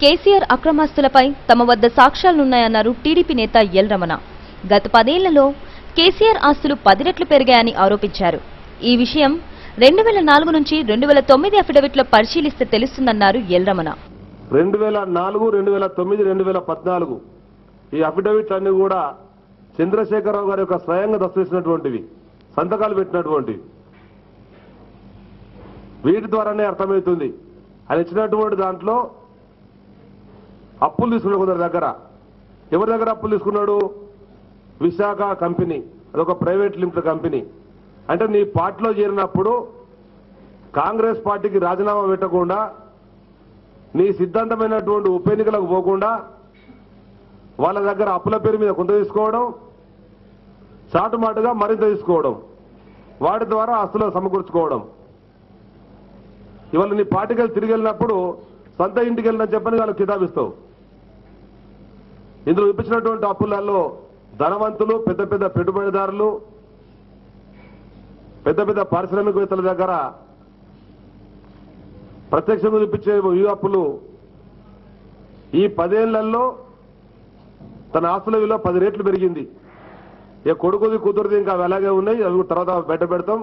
కేసీఆర్ అక్రమాస్తులపై తమ వద్ద సాక్ష్యాలున్నాయన్నారు టీడీపీ నేత ఎల్ రమణ. గత పదేళ్ళలో కేసీఆర్ ఆస్తులు పది రెట్లు పెరిగాయని ఆరోపించారు. ఈ విషయం రెండు వేల నాలుగు నుంచి రెండు వేల తొమ్మిది అఫిడవిట్లో పరిశీలిస్తే తెలుస్తుందన్నారు ఎల్ రమణ. రెండు వేల నాలుగు రెండు వేల తొమ్మిది రెండు వేల పద్నాలుగు ఈ అఫిడవిట్ అన్ని కూడా చంద్రశేఖరరావు గారి యొక్క స్వయంగా దస్తేసినటువంటివి సంతకాలు పెట్టినటువంటివి. వీటి ద్వారానే అర్థమవుతుంది. ఆయన ఇచ్చినటువంటి దాంట్లో అప్పులు తీసుకున్నాడు కొందరి దగ్గర. ఎవరి దగ్గర అప్పులు తీసుకున్నాడు విశాఖ కంపెనీ. అదొక ప్రైవేట్ లిమిటెడ్ కంపెనీ. అంటే నీ పార్టీలో చేరినప్పుడు కాంగ్రెస్ పార్టీకి రాజీనామా పెట్టకుండా నీ సిద్ధాంతమైనటువంటి ఉప ఎన్నికలకు పోకుండా వాళ్ళ దగ్గర అప్పుల పేరు మీద కొంత తీసుకోవడం చాటుమాటుగా మరింత తీసుకోవడం వాటి ద్వారా ఆస్తులు సమకూర్చుకోవడం. ఇవాళ నీ పార్టీకి వెళ్ళి తిరిగి వెళ్ళినప్పుడు సొంత ఇంటికి వెళ్ళిన చెప్పని వాళ్ళకి కితాబిస్తావు. ఇందులో ఇప్పించినటువంటి అప్పులలో ధనవంతులు పెద్ద పెద్ద పెట్టుబడిదారులు పెద్ద పెద్ద పారిశ్రామికవేత్తల దగ్గర ప్రత్యక్షంగా చూపించే ఈ అప్పులు ఈ పదేళ్ళలో తన ఆస్తుల విలువ పది రేట్లు పెరిగింది. ఇక కొడుకుది కూతురుది ఇంకా అవి అలాగే ఉన్నాయి. అవి తర్వాత బయట పెడతాం.